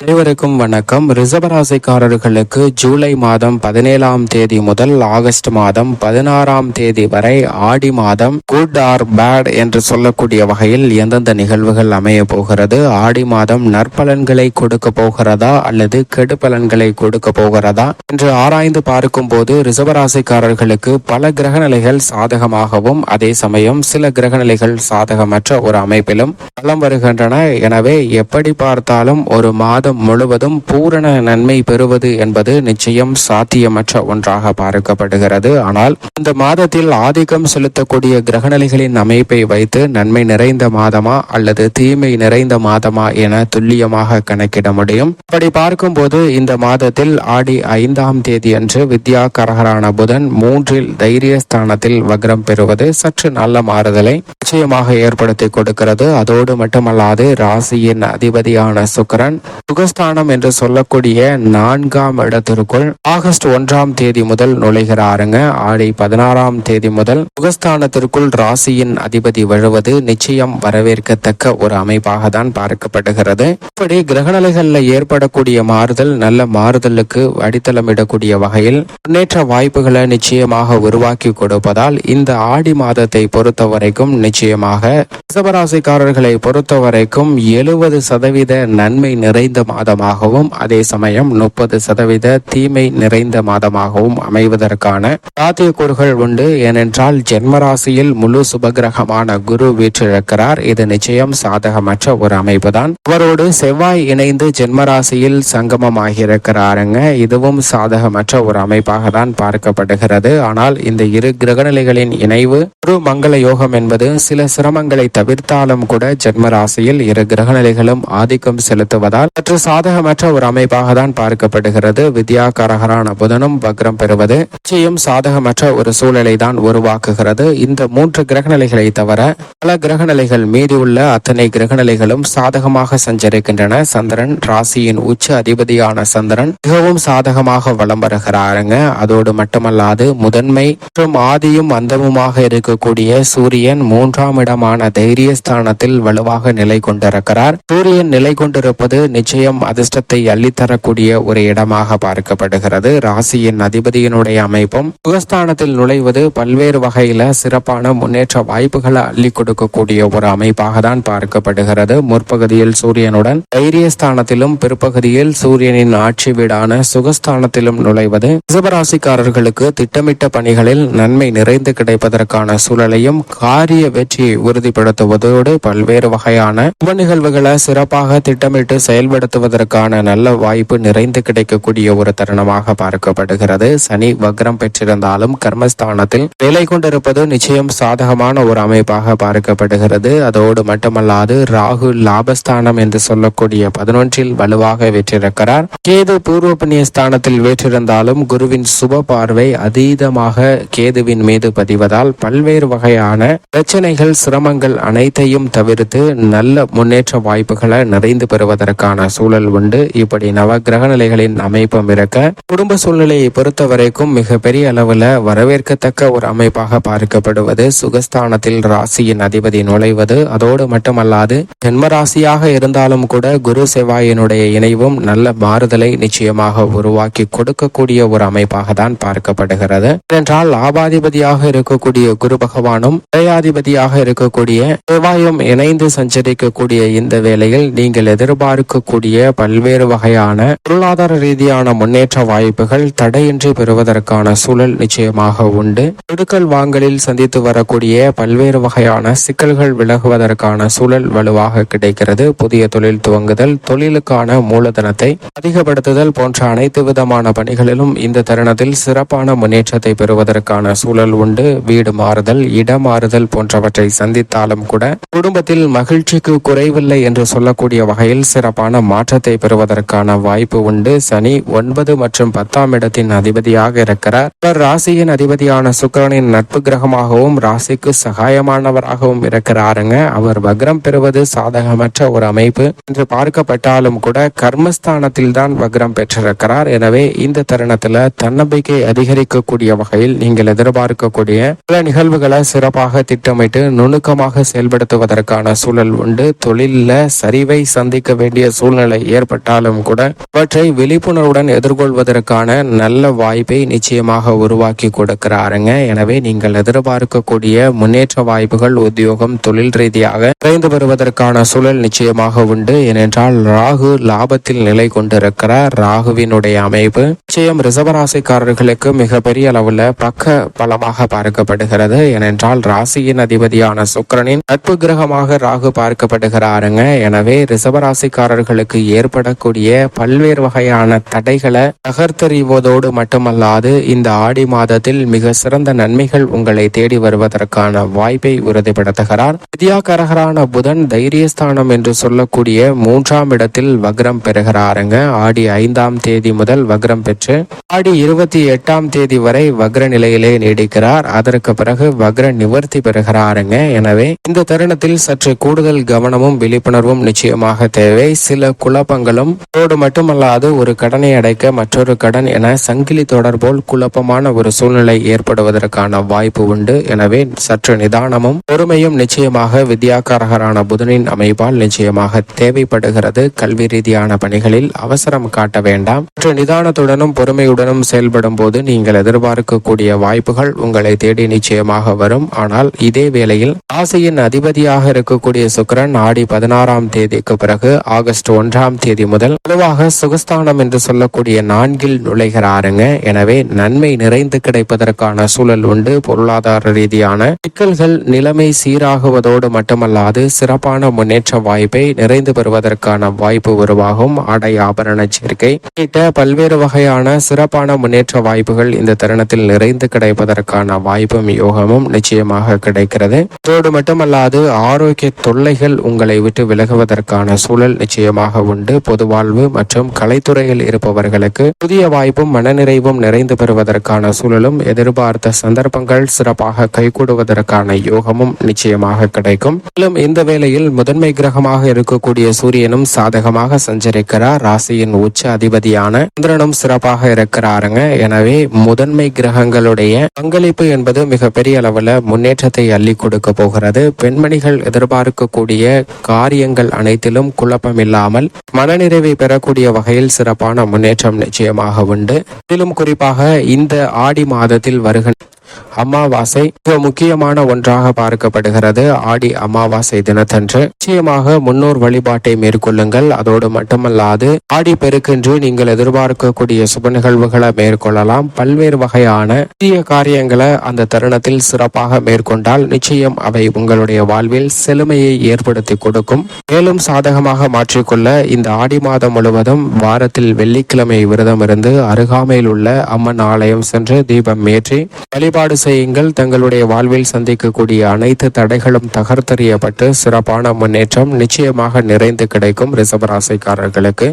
அனைவருக்கும் வணக்கம். ரிசர்வராசிக்காரர்களுக்கு ஜூலை மாதம் பதினேழாம் தேதி முதல் ஆகஸ்ட் மாதம் பதினாறாம் தேதி வரை ஆடி மாதம் குட் ஆர் பேட் என்று சொல்லக்கூடிய வகையில் எந்தெந்த நிகழ்வுகள் அமைய போகிறது? ஆடி மாதம் நற்பலன்களை கொடுக்க போகிறதா அல்லது கெடு பலன்களை கொடுக்க போகிறதா என்று ஆராய்ந்து பார்க்கும் போது ரிசர்வராசிக்காரர்களுக்கு பல கிரகநிலைகள் சாதகமாகவும் அதே சமயம் சில கிரகநிலைகள் சாதகமற்ற ஒரு அமைப்பிலும் வலம் வருகின்றன. எனவே எப்படி பார்த்தாலும் ஒரு மாதம் முழுவதும் பூரண நன்மை பெறுவது என்பது நிச்சயம் சாத்தியமற்ற ஒன்றாக பார்க்கப்படுகிறது. ஆனால் இந்த மாதத்தில் ஆதிக்கம் செலுத்தக்கூடிய கிரகநிலைகளின் அமைப்பை வைத்து நன்மை நிறைந்த மாதமா அல்லது தீமை நிறைந்த மாதமா என துல்லியமாக கணக்கிட முடியும். அப்படி பார்க்கும்போது இந்த மாதத்தில் ஆடி ஐந்தாம் தேதி அன்று வித்யா கரகரான புதன் மூன்றில் தைரியஸ்தானத்தில் வக்ரம் பெறுவது சற்று நல்ல மாறுதலை நிச்சயமாக ஏற்படுத்தி கொடுக்கிறது. அதோடு மட்டுமல்லாது ராசியின் அதிபதியான சுக்கரன் சுகஸ்தானம் என்று சொல்லக்கூடிய நான்காம் இடத்திற்குள் ஆகஸ்ட் ஒன்றாம் தேதி முதல் நுழைகிறாருங்க ஆடி பதினாறாம் தேதி முதல் சுகஸ்தானத்திற்குள் ராசியின் அதிபதி வழுவது நிச்சயம் வரவேற்கத்தக்க ஒரு அமைப்பாக தான் பார்க்கப்படுகிறது. இப்படி கிரகநிலைகள்ல ஏற்படக்கூடிய மாறுதல் நல்ல மாறுதலுக்கு அடித்தளமிடக்கூடிய வகையில் முன்னேற்ற வாய்ப்புகளை நிச்சயமாக உருவாக்கி கொடுப்பதால் இந்த ஆடி மாதத்தை பொறுத்த வரைக்கும் நிச்சயமாக ரிசபராசிக்காரர்களை பொறுத்த வரைக்கும் எழுபது சதவீத நன்மை நிறைந்த மாதமாகவும் அதே சமயம் முப்பது சதவீத தீமை நிறைந்த மாதமாகவும் அமைவதற்கான சாத்தியக்கூறுகள் உண்டு. ஏனென்றால் ஜென்மராசியில் முழு சுபகிரகமான குரு வீற்றிருக்கிறார். இது நிச்சயம் சாதகமற்ற ஒரு அமைப்புதான். அவரோடு செவ்வாய் இணைந்து ஜென்மராசியில் சங்கமமாகியிருக்கிறாருங்க. இதுவும் சாதகமற்ற ஒரு அமைப்பாக தான் பார்க்கப்படுகிறது. ஆனால் இந்த இரு கிரகநிலைகளின் இணைவு குரு மங்கள யோகம் என்பது சில சிரமங்களை தவிர்த்தாலும் கூட ஜென்மராசியில் இரு கிரகநிலைகளும் ஆதிக்கம் செலுத்துவதால் சற்று சாதகமற்ற ஒரு அமைப்பாக தான் பார்க்கப்படுகிறது. வித்யாகாரகரான புதனும் வக்ரம் பெறுவது நிச்சயம் சாதகமற்ற ஒரு சூழலை தான் உருவாக்குகிறது. இந்த மூன்று கிரகநிலைகளை தவிர பல கிரகநிலைகள் மீதி உள்ள அத்தனை கிரகநிலைகளும் சாதகமாக சஞ்சரிக்கின்றன. சந்திரன் ராசியின் உச்ச அதிபதியான சந்திரன் மிகவும் சாதகமாக வலம் வருகிறாருங்க. அதோடு மட்டுமல்லாது முதன்மை மற்றும் ஆதியும் அந்தமுமாக இருக்கக்கூடிய சூரியன் மூன்றாம் இடமான தைரியஸ்தானத்தில் வலுவாக நிலை கொண்டிருக்கிறார். சூரியன் நிலை கொண்டிருப்பது நிச்சயம் அதிர்ஷ்டத்தை அள்ளித்தரக்கூடிய ஒரு இடமாக பார்க்கப்படுகிறது. ராசியின் அதிபதியினுடைய அமைப்பும் சுகஸ்தானத்தில் நுழைவது பல்வேறு வகையில சிறப்பான முன்னேற்ற வாய்ப்புகளை அள்ளி கொடுக்கக்கூடிய ஒரு அமைப்பாக தான் பார்க்கப்படுகிறது. முற்பகுதியில் சூரியனுடன் தைரியஸ்தானத்திலும் பிற்பகுதியில் சூரியனின் ஆட்சி வீடான சுகஸ்தானத்திலும் நுழைவது ரிசபராசிக்காரர்களுக்கு திட்டமிட்ட பணிகளில் நன்மை நிறைந்து கிடைப்பதற்கான சூழலையும் காரிய வெற்றியை உறுதிப்படுத்துவதோடு பல்வேறு வகையான உப நிகழ்வுகளை சிறப்பாக திட்டமிட்டு செயல்படுத்த செலுத்துவதற்கான நல்ல வாய்ப்பு நிறைந்து கிடைக்கக்கூடிய ஒரு தருணமாக பார்க்கப்படுகிறது. சனி வக்ரம் பெற்றிருந்தாலும் கர்மஸ்தானத்தில் நிலை கொண்டிருப்பது நிச்சயம் சாதகமான ஒரு அமைப்பாக பார்க்கப்படுகிறது. அதோடு மட்டுமல்லாது ராகு லாபஸ்தானம் என்று சொல்லக்கூடிய பதினொன்றில் வலுவாக வெற்றிருக்கிறார். கேது பூர்வ புண்ணிய ஸ்தானத்தில் வேற்றிருந்தாலும் குருவின் சுப பார்வை அதீதமாக கேதுவின் மீது பதிவதால் பல்வேறு வகையான பிரச்சனைகள் சிரமங்கள் அனைத்தையும் தவிர்த்து நல்ல முன்னேற்ற வாய்ப்புகளை நிறைந்து பெறுவதற்கான சூழல் சூழல் உண்டு. இப்படி நவ கிரக நிலைகளின் அமைப்பும் இருக்க குடும்ப சூழ்நிலையை பொறுத்த வரைக்கும் மிகப்பெரிய பெரிய அளவுல வரவேற்கத்தக்க ஒரு அமைப்பாக பார்க்கப்படுவது சுகஸ்தானத்தில் ராசியின் அதிபதி நுழைவது. அதோடு மட்டுமல்லாது ஜென்மராசியாக இருந்தாலும் கூட குரு செவ்வாயினுடைய இணைவும் நல்ல மாறுதலை நிச்சயமாக உருவாக்கி கொடுக்கக்கூடிய ஒரு அமைப்பாக தான் பார்க்கப்படுகிறது. ஏனென்றால் லாபாதிபதியாக இருக்கக்கூடிய குரு பகவானும் விரையாதிபதியாக இருக்கக்கூடிய செவ்வாயும் இணைந்து சஞ்சரிக்கக்கூடிய இந்த வேளையில் நீங்கள் எதிர்பார்க்கக்கூடிய பல்வேறு வகையான பொருளாதார ரீதியான முன்னேற்ற வாய்ப்புகள் தடையின்றி பெறுவதற்கான சூழல் நிச்சயமாக உண்டு. கொடுக்கல் வாங்கலில் சந்தித்து வரக்கூடிய பல்வேறு வகையான சிக்கல்கள் விலகுவதற்கான சூழல் வலுவாக கிடைக்கிறது. புதிய தொழில் துவங்குதல் தொழிலுக்கான மூலதனத்தை அதிகப்படுத்துதல் போன்ற அனைத்து விதமான பணிகளிலும் இந்த தருணத்தில் சிறப்பான முன்னேற்றத்தை பெறுவதற்கான சூழல் உண்டு. வீடு மாறுதல் இடம் மாறுதல் போன்றவற்றை சந்தித்தாலும் கூட குடும்பத்தில் மகிழ்ச்சிக்கு குறைவில்லை என்று சொல்லக்கூடிய வகையில் சிறப்பான மாற்றத்தை பெறுவதற்கான வாய்ப்பு உண்டு. சனி ஒன்பது மற்றும் பத்தாம் இடத்தின் அதிபதியாக இருக்கிறார். ராசியின் அதிபதியான சுக்கிரனின் நட்பு கிரகமாகவும் ராசிக்கு சகாயமானவராகவும் இருக்கிறாருங்க. அவர் வக்ரம் பெறுவது சாதகமற்ற ஒரு அமைப்பு. என்று பார்க்கப்பட்டாலும் கூட கர்மஸ்தானத்தில் தான் வக்ரம் பெற்றிருக்கிறார். எனவே இந்த தருணத்துல தன்னம்பிக்கை அதிகரிக்கக்கூடிய வகையில் நீங்கள் எதிர்பார்க்கக்கூடிய பல நிகழ்வுகளை சிறப்பாக திட்டமிட்டு நுணுக்கமாக செயல்படுத்துவதற்கான சூழல் உண்டு. தொழிலில் சரிவை சந்திக்க வேண்டிய சூழ்நிலை சூழ்நிலை ஏற்பட்டாலும் கூட அவற்றை விழிப்புணர்வுடன் எதிர்கொள்வதற்கான நல்ல வாய்ப்பை நிச்சயமாக உருவாக்கி கொடுக்கிறாருங்க. எனவே நீங்கள் எதிர்பார்க்கக்கூடிய முன்னேற்ற வாய்ப்புகள் உத்தியோகம் தொழில் ரீதியாக குறைந்து வருவதற்கான சூழல் நிச்சயமாக உண்டு. ஏனென்றால் ராகு லாபத்தில் நிலை கொண்டிருக்கிறார். ராகுவினுடைய அமைப்பு நிச்சயம் ரிசவராசிக்காரர்களுக்கு மிகப்பெரிய அளவுல பக்க பலமாக பார்க்கப்படுகிறது. ஏனென்றால் ராசியின் அதிபதியான சுக்கிரனின் நட்பு கிரகமாக ராகு பார்க்கப்படுகிறாருங்க. எனவே ரிசவராசிக்காரர்களுக்கு ஏற்படக்கூடிய பல்வேறு வகையான தடைகளை தகர்த்தறிவதோடு மட்டுமல்லாது இந்த ஆடி மாதத்தில் மிக சிறந்த நன்மைகள் உங்களை தேடி வருவதற்கான வாய்ப்பை உறுதிப்படுத்துகிறார். வித்யாகரகரான புதன் தைரியஸ்தானம் என்று சொல்லக்கூடிய மூன்றாம் இடத்தில் வக்ரம் பெறுகிறாருங்க. ஆடி ஐந்தாம் தேதி முதல் வக்ரம் பெற்று ஆடி இருபத்தி எட்டாம் தேதி வரை வக்ர நிலையிலே நீடிக்கிறார். அதற்கு பிறகு வக்ர நிவர்த்தி பெறுகிறாருங்க. எனவே இந்த தருணத்தில் சற்று கூடுதல் கவனமும் விழிப்புணர்வும் நிச்சயமாக தேவை. சில குழப்பங்களும் அதோடு மட்டுமல்லாது ஒரு கடனை அடைக்க மற்றொரு கடன் என சங்கிலி தொடர் போல் குழப்பமான ஒரு சூழ்நிலை ஏற்படுவதற்கான வாய்ப்பு உண்டு. எனவே சற்று நிதானமும் பொறுமையும் நிச்சயமாக வித்யாகாரகரான புதனின் அமைப்பால் நிச்சயமாக தேவைப்படுகிறது. கல்வி ரீதியான பணிகளில் அவசரம் காட்ட வேண்டாம். சற்று நிதானத்துடனும் பொறுமையுடனும் செயல்படும் போது நீங்கள் எதிர்பார்க்கக்கூடிய வாய்ப்புகள் உங்களை தேடி நிச்சயமாக வரும். ஆனால் இதே வேளையில் ராசியின் அதிபதியாக இருக்கக்கூடிய சுக்கிரன் ஆடி பதினாறாம் தேதிக்கு பிறகு ஆகஸ்ட் ஒன்று ஒன்றாம் தேதி முதல் பொதுவாக சுகஸ்தானம் என்று சொல்லக்கூடிய நான்கில் நுழைகிறாருங்க. எனவே நன்மை நிறைந்து கிடைப்பதற்கான சூழல் உண்டு. பொருளாதார ரீதியான சிக்கல்கள் நிலைமை சீராகுவதோடு மட்டுமல்லாது சிறப்பான முன்னேற்ற வாய்ப்பை நிறைந்து பெறுவதற்கான வாய்ப்பு உருவாகும். ஆடை ஆபரண சேர்க்கை உள்ளிட்ட பல்வேறு வகையான சிறப்பான முன்னேற்ற வாய்ப்புகள் இந்த தருணத்தில் நிறைந்து கிடைப்பதற்கான வாய்ப்பும் யோகமும் நிச்சயமாக கிடைக்கிறது. அதோடு மட்டுமல்லாது ஆரோக்கிய தொல்லைகள் உங்களை விட்டு விலகுவதற்கான சூழல் நிச்சயமாக உண்டு. பொது வாழ்வு மற்றும் கலைத்துறையில் இருப்பவர்களுக்கு புதிய வாய்ப்பும் மனநிறைவும் நிறைந்து பெறுவதற்கான சூழலும் எதிர்பார்த்த சந்தர்ப்பங்கள் சிறப்பாக கைகூடுவதற்கான யோகமும் நிச்சயமாக கிடைக்கும். மேலும் இந்த வேளையில் முதன்மை கிரகமாக இருக்கக்கூடிய சூரியனும் சாதகமாக சஞ்சரிக்கிறார். ராசியின் உச்ச அதிபதியான சந்திரனும் சிறப்பாக இருக்கிறாருங்க. எனவே முதன்மை கிரகங்களுடைய பங்களிப்பு என்பது மிகப்பெரிய அளவுல முன்னேற்றத்தை அள்ளி கொடுக்க போகிறது. பெண்மணிகள் எதிர்பார்க்கக்கூடிய காரியங்கள் அனைத்திலும் குழப்பம் இல்லாமல் மனநிறைவை பெறக்கூடிய வகையில் சிறப்பான முன்னேற்றம் நிச்சயமாக உண்டு. இதிலும் குறிப்பாக இந்த ஆடி மாதத்தில் வருகின்ற அமாவாசை மிக முக்கியமான ஒன்றாக பார்க்கப்படுகிறது. ஆடி அமாவாசை தினத்தன்று. நிச்சயமாக முன்னோர் வழிபாட்டை மேற்கொள்ளுங்கள். அதோடு மட்டுமல்லாது ஆடி பெருக்கென்று நீங்கள் எதிர்பார்க்கக்கூடிய சுப நிகழ்வுகளை மேற்கொள்ளலாம். பல்வேறு வகையான புதிய காரியங்களை அந்த தருணத்தில் சிறப்பாக மேற்கொண்டால் நிச்சயம் அவை உங்களுடைய வாழ்வில் செழுமையை ஏற்படுத்தி கொடுக்கும். மேலும் சாதகமாக மாற்றிக்கொள்ள இந்த ஆடி மாதம் முழுவதும் வாரத்தில் வெள்ளிக்கிழமை விரதம் இருந்து அருகாமையில் உள்ள அம்மன் ஆலயம் சென்று தீபம் ஏற்றி வழிபாடு வழிபாடு செய்யுங்கள். தங்களுடைய வாழ்வில் சந்திக்கக்கூடிய அனைத்து தடைகளும் தகர்த்தறியப்பட்டு சிறப்பான முன்னேற்றம் நிச்சயமாக நிறைந்து கிடைக்கும் ரிசபராசிக்காரர்களுக்கு